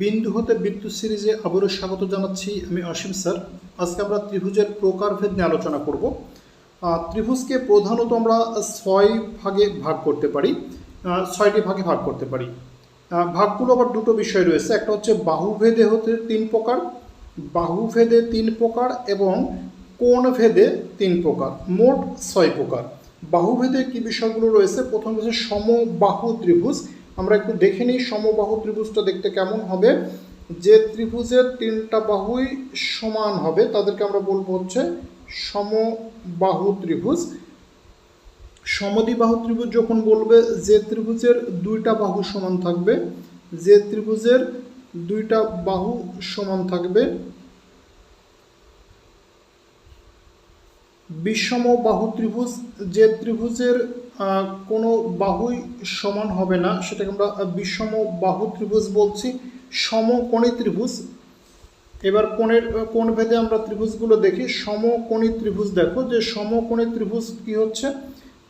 বিন্দু হতে বিদ্যুৎ সিরিজে আবারও স্বাগত জানাচ্ছি আমি অসীম স্যার। আজকে আমরা ত্রিভুজের প্রকারভেদ নিয়ে আলোচনা করব। ত্রিভুজকে প্রধানত আমরা ছয় ভাগে ভাগ করতে পারি ছয়টি ভাগে ভাগ করতে পারি। ভাগগুলো আবার দুটো বিষয় রয়েছে। একটা হচ্ছে বাহুভেদে হতে তিন প্রকার, বাহুভেদে তিন প্রকার এবং কোণভেদে তিন প্রকার, মোট ছয় প্রকার। বাহুভেদে কি বিষয়গুলো রয়েছে? প্রথম হচ্ছে সমবাহু ত্রিভুজ। আমরা একটু দেখে নিই সমবাহু ত্রিভুজটা দেখতে কেমন হবে। যে ত্রিভুজের তিনটা বাহুই সমান হবে, তাদেরকে আমরা বলব হচ্ছে সমবাহু ত্রিভুজ। সমদ্বিবাহু ত্রিভুজ যখন বলবে, যে ত্রিভুজের দুইটা বাহু সমান থাকবে, যে ত্রিভুজের দুইটা বাহু সমান থাকবে বিষম বাহু ত্রিভুজ, যে ত্রিভুজের কোনো বাহুই সমান হবে না। সেটাকে আমরা বিষম বাহু ত্রিভুজ বলছি। সমকোণী ত্রিভুজ। এবার কোণের কোণ ভেদে আমরা ত্রিভুজগুলো দেখি। সমকোণী ত্রিভুজ দেখো যে সমকোণী ত্রিভুজ কি হচ্ছে?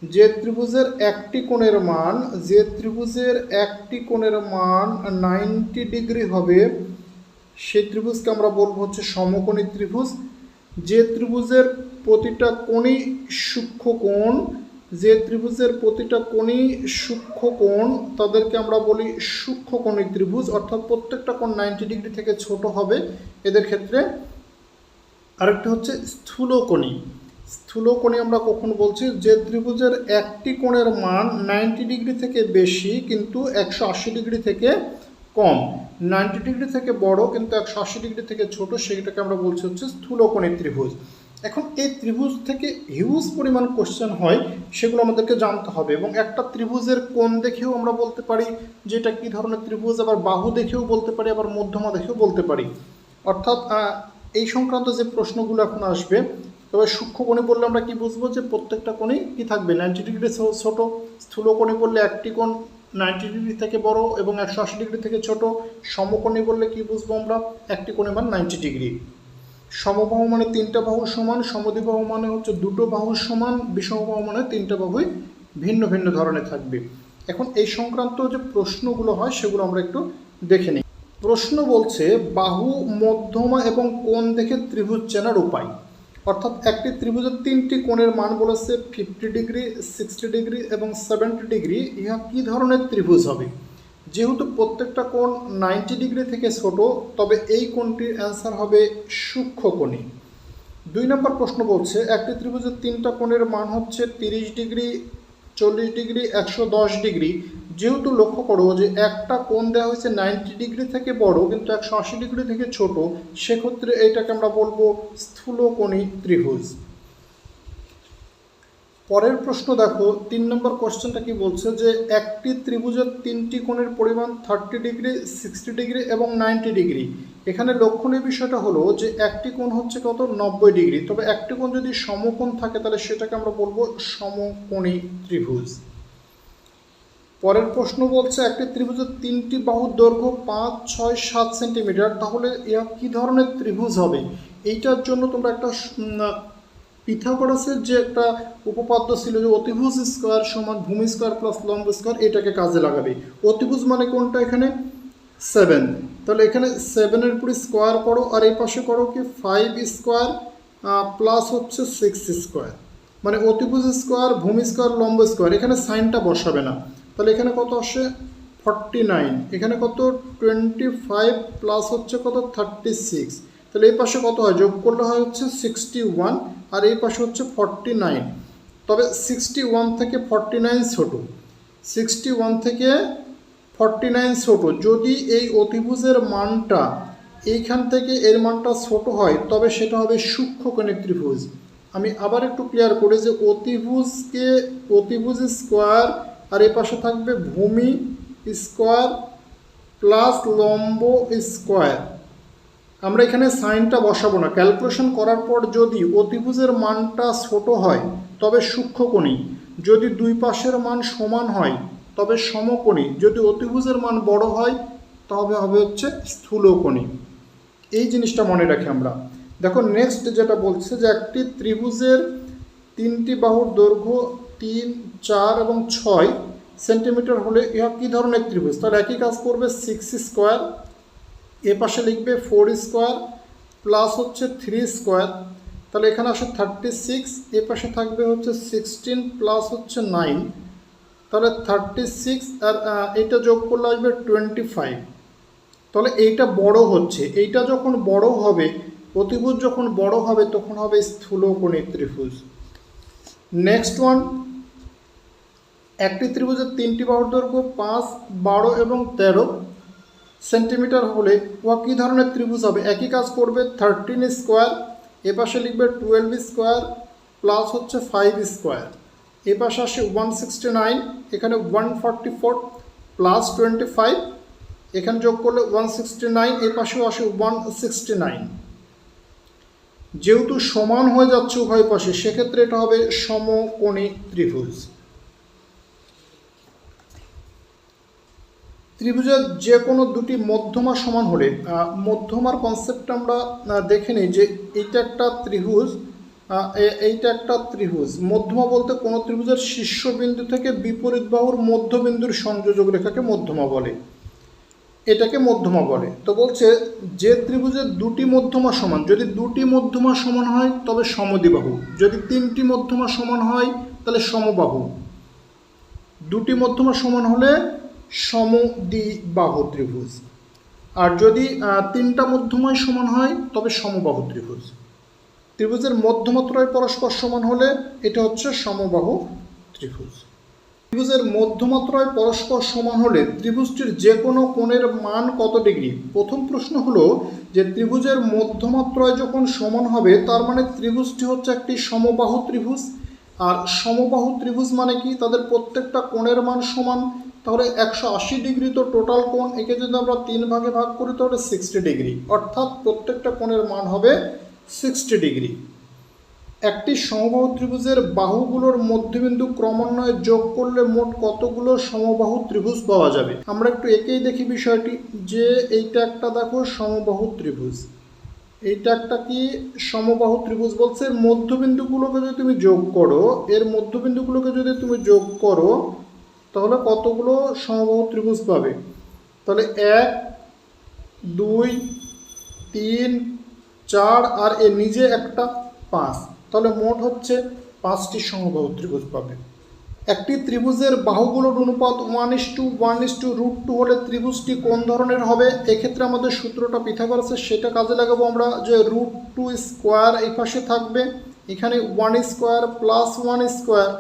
যে ত্রিভুজের একটি কোণের মান, যে ত্রিভুজের একটি কোণের মান নাইনটি ডিগ্রি হবে, সেই ত্রিভুজকে আমরা বলব হচ্ছে সমকোণী ত্রিভুজ। যে ত্রিভুজের প্রতিটা কোণই সূক্ষ্ম কোণ যে ত্রিভুজের প্রতিটা কোণই সূক্ষ্ম কোণ, তাদেরকে আমরা বলি সূক্ষ্মকোণী ত্রিভুজ, অর্থাৎ প্রত্যেকটা কোণ নাইনটি ডিগ্রি থেকে ছোট হবে। এদের ক্ষেত্রে আরেকটা হচ্ছে স্থূলকোণী। স্থূলকোণী আমরা কখন বলছি? যে ত্রিভুজের একটি কোণের মান নাইনটি ডিগ্রি থেকে বেশি, কিন্তু একশো আশি ডিগ্রি থেকে কম। নাইনটি ডিগ্রি থেকে বড়, কিন্তু একশো আশি ডিগ্রি থেকে ছোট সেইটাকে আমরা বলছি হচ্ছে স্থূলকোণী ত্রিভুজ। এখন এই ত্রিভুজ থেকে হিউজ পরিমাণ কোশ্চেন হয়, সেগুলো আমাদেরকে জানতে হবে এবং একটা ত্রিভুজের কোণ দেখেও আমরা বলতে পারি যে এটা কী ধরনের ত্রিভুজ, আবার বাহু দেখেও বলতে পারি, আবার মধ্যমা দেখেও বলতে পারি। অর্থাৎ এই সংক্রান্ত যে প্রশ্নগুলো এখন আসবে, তবে সূক্ষ্ম কোণে বললে আমরা কি বুঝব যে প্রত্যেকটা কোণেই কি থাকবে? নাইনটি ডিগ্রি ছোট, স্থূল কোণে বললে একটি কোণ নাইনটি ডিগ্রি থেকে বড় এবং একশো আশি ডিগ্রি থেকে ছোট, সমকোণে বললে কি বুঝব আমরা? একটি কোণে মান নাইনটি ডিগ্রি সমবাহু মানে তিনটা বাহু সমান সমদ্বিবাহু মানে হচ্ছে দুটো বাহু সমান, বিষমবাহু মানে তিনটা বাহুই ভিন্ন ভিন্ন ধরনের থাকবে। এখন এই সংক্রান্ত যে প্রশ্নগুলো হয় সেগুলো আমরা একটু দেখে নিই। প্রশ্ন বলছে, বাহু মধ্যমা এবং কোণ দেখে ত্রিভুজ চেনার উপায়। অর্থাৎ একটি ত্রিভুজের তিনটি কোণের মান বলেছে ফিফটি ডিগ্রি সিক্সটি ডিগ্রি এবং সেভেন্টি ডিগ্রি ইহা কী ধরনের ত্রিভুজ হবে? যেহেতু প্রত্যেকটা কোণ নাইনটি ডিগ্রি থেকে ছোট, তবে এই কোণটির অ্যান্সার হবে সূক্ষ্মকোণী দুই নম্বর প্রশ্ন বলছে, একটি ত্রিভুজের তিনটা কোণের মান হচ্ছে তিরিশ ডিগ্রি চল্লিশ ডিগ্রি একশো দশ ডিগ্রি যেহেতু লক্ষ্য করো যে একটা কোণ দেওয়া হয়েছে নাইনটি ডিগ্রি থেকে বড়, কিন্তু একশো আশি ডিগ্রি থেকে ছোট, সেক্ষেত্রে এইটাকে আমরা বলব স্থূলকোণী ত্রিভুজ। পরের প্রশ্ন দেখো, তিন নম্বর কোশ্চেনটা কি বলছে যে, একটি ত্রিভুজের তিনটি কোণের পরিমাণ থার্টি ডিগ্রি সিক্সটি ডিগ্রি এবং নাইনটি ডিগ্রি এখানে লক্ষণীয় বিষয়টা হলো যে, একটি কোণ হচ্ছে কত? নব্বই ডিগ্রি তবে একটি কোণ যদি সমকোণ থাকে, তাহলে সেটাকে আমরা বলব সমকোণী ত্রিভুজ। পরের প্রশ্ন বলছে, একটি ত্রিভুজের তিনটি বাহুর দৈর্ঘ্য পাঁচ, ছয়, সাত সেন্টিমিটার তাহলে ইহা কী ধরনের ত্রিভুজ হবে? এইটার জন্য তোমরা একটা পিথাগোরাসের যে একটা উপপাদ্য ছিল যে অতিভুজ স্কোয়ার সমান ভূমি স্কোয়ার প্লাস লম্ব স্কোয়ার, এটাকে কাজে লাগাবে। অতিভুজ মানে কোনটা এখানে? সেভেন তাহলে এখানে সেভেনের উপরে স্কোয়ার করো, আর এই পাশে করো কি? ফাইভ স্কোয়ার প্লাস হচ্ছে সিক্স স্কোয়ার মানে অতিভুজ স্কোয়ার, ভূমি স্কোয়ার, লম্ব স্কোয়ার, এখানে সাইনটা বসাবে না। তাহলে এখানে কত আসে? ফর্টি নাইন এখানে কত? টোয়েন্টি ফাইভ প্লাস হচ্ছে কত? থার্টি সিক্স তাহলে এই পাশে কত হয়? যোগ করলে হয় হচ্ছে সিক্সটি ওয়ান আর এই পাশে হচ্ছে ফর্টি নাইন তবে সিক্সটি ওয়ান থেকে ফর্টি নাইন ছোটো। সিক্সটি ওয়ান থেকে ফর্টি নাইন ছোটো। যদি এই অতিভুজের মানটা এইখান থেকে এর মানটা ছোট হয়, তবে সেটা হবে সূক্ষ্মকোণী ত্রিভুজ। আমি আবার একটু ক্লিয়ার করি যে অতিভুজকে অতিভুজ স্কোয়ার আর এ পাশে থাকবে ভূমি স্কোয়ার প্লাস লম্ব স্কোয়ার আমরা এখানে সাইনটা বসাবো না। ক্যালকুলেশন করার পর যদি অতিভুজের মানটা ছোট হয়, তবে সূক্ষ্মকোণী যদি দুই পাশের মান সমান হয়, তবে সমকোণী। যদি অতিভুজের মান বড় হয়, তবে হবে হচ্ছে স্থূলকোণী এই জিনিসটা মনে রাখি আমরা। দেখো নেক্সট যেটা বলছে যে একটি ত্রিভুজের তিনটি বাহুর দৈর্ঘ্য তিন, চার এবং ছয় সেন্টিমিটার হলে ইহা কী ধরনের ত্রিভুজ? তাহলে একই কাজ করবে সিক্স স্কোয়ার এ পাশে লিখবে ফোর স্কোয়ার প্লাস হচ্ছে থ্রি স্কোয়ার। তাহলে এখানে আসে থার্টি সিক্স, এ পাশে থাকবে হচ্ছে সিক্সটিন প্লাস হচ্ছে নাইন। তাহলে থার্টি সিক্স আর এইটা যোগ করলে আসবে টোয়েন্টি ফাইভ। তাহলে এইটা বড় হচ্ছে। এইটা যখন বড় হবে প্রতিভুজ যখন বড় হবে, তখন হবে স্থূলকোণী ত্রিভুজ। নেক্সট ওয়ান একটি ত্রিভুজের তিনটি বাহুর দৈর্ঘ্য পাঁচ, বারো এবং তেরো। সেন্টিমিটার হলে উহা কী ধরনের ত্রিভুজ হবে? একই কাজ করবে থার্টিন স্কোয়ার এ পাশে লিখবে টুয়েলভ স্কোয়ার প্লাস হচ্ছে ফাইভ স্কোয়ার এ পাশে আসে ওয়ান সিক্সটি নাইন এখানে one forty four plus twenty five এখানে যোগ করলে ওয়ান সিক্সটি নাইন এ পাশেও আসে ওয়ান সিক্সটি নাইন যেহেতু সমান হয়ে যাচ্ছে উভয় পাশে, সেক্ষেত্রে এটা হবে সমকোণী ত্রিভুজ। ত্রিভুজের যে কোনো দুটি মধ্যমা সমান হলে মধ্যমার কনসেপ্টটা আমরা দেখে নিই যে এইটা একটা ত্রিভুজ এইটা একটা ত্রিভুজ। মধ্যমা বলতে কোনো ত্রিভুজের শীর্ষবিন্দু থেকে বিপরীত বাহুর মধ্যবিন্দুর সংযোজক রেখাকে মধ্যমা বলে। এটাকে মধ্যমা বলে। তো বলছে, যে ত্রিভুজের দুটি মধ্যমা সমান, যদি দুটি মধ্যমা সমান হয়, তবে সমদ্বিবাহু। যদি তিনটি মধ্যমা সমান হয়, তাহলে সমবাহু। দুটি মধ্যমা সমান হলে সমদ্বিবাহু ত্রিভুজ আর যদি তিনটা মধ্যময় সমান হয়, তবে সমবাহু ত্রিভুজ ত্রিভুজের মধ্যমাত্রয় পরস্পর সমান হলে এটা হচ্ছে সমবাহু ত্রিভুজ ত্রিভুজের মধ্যমাত্রয় পরস্পর সমান হলে ত্রিভুজটির যে কোনো কোণের মান কত ডিগ্রি? প্রথম প্রশ্ন হলো যে ত্রিভুজের মধ্যমাত্রয় যখন সমান হবে, তার মানে ত্রিভুজটি হচ্ছে একটি সমবাহু ত্রিভুজ। আর সমবাহু ত্রিভুজ মানে কি? তাদের প্রত্যেকটা কোণের মান সমান। তাহলে একশো আশি ডিগ্রি তো টোটাল কোণ, একে যদি আমরা তিন ভাগে ভাগ করি তাহলে সিক্সটি ডিগ্রি। অর্থাৎ প্রত্যেকটা কোণের মান হবে সিক্সটি ডিগ্রি। একটি সমবাহু ত্রিভুজের বাহুগুলোর মধ্যবিন্দু ক্রমান্বয়ে যোগ করলে মোট কতগুলো সমবাহু ত্রিভুজ পাওয়া যাবে? আমরা একটু একেই দেখি বিষয়টি, যে এইটা একটা দেখো সমবাহু ত্রিভুজ। এইটা একটা কি সমবাহু ত্রিভুজ বলছে? এর মধ্যবিন্দুগুলোকে যদি তুমি যোগ করো, এর মধ্যবিন্দুগুলোকে যদি তুমি যোগ করো তাহলে কতগুলো সমবাহু ত্রিভুজ পাবে? তাহলে এক, দুই, তিন, চার আর এ নিজে একটা পাঁচ। তাহলে মোট হচ্ছে পাঁচটি সমবাহু ত্রিভুজ পাবে। একটি ত্রিভুজের বাহুগুলোর অনুপাত one is two one is two root two হলে ত্রিভুজটি কোন ধরনের হবে? এক্ষেত্রে আমাদের সূত্রটা পিথাগোরাসের সেটা কাজে লাগাবো আমরা যে রুট টু স্কোয়ার এই পাশে থাকবে। এখানে one square plus one square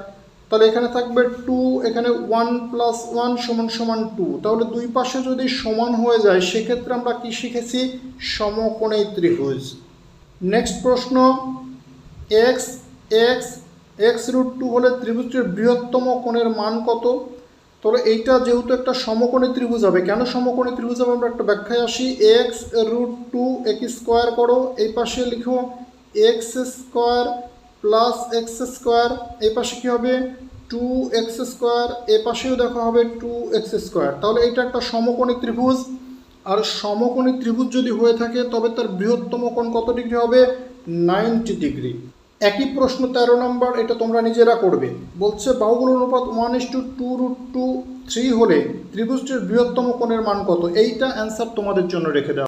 তাহলে এখানে থাকবে টু এখানে ওয়ান প্লাস ওয়ান সমান সমান টু তাহলে দুই পাশে যদি সমান হয়ে যায়, সেক্ষেত্রে আমরা কি শিখেছি? সমকোণী ত্রিভুজ। নেক্সট প্রশ্ন x x x root two হলে ত্রিভুজটির বৃহত্তম কোণের মান কত? তাহলে এইটা যেহেতু একটা সমকোণী ত্রিভুজ হবে, কেন সমকোণী ত্রিভুজ হবে? আমরা একটা ব্যাখ্যায় আসি। X root two x square করো। এই পাশে লিখো x square plus x square এই পাশে কী হবে? টু এক্স স্কোয়ার, এ পাশেও দেখা হবে টু এক্স স্কোয়ার। তাহলে এটা একটা সমকোণী ত্রিভুজ। আর সমকোণী ত্রিভুজ যদি হয়ে থাকে, তবে তার বৃহত্তম কোণ কত ডিগ্রি হবে? Ninety degree. একই প্রশ্ন তেরো নম্বর, এটা তোমরা নিজেরা করবে। বলছে বাহুগুলোর অনুপাত one is two two root two three হলে ত্রিভুজটির বৃহত্তম কোণের মান কত? এইটা অ্যান্সার তোমাদের জন্য রেখে দেওয়া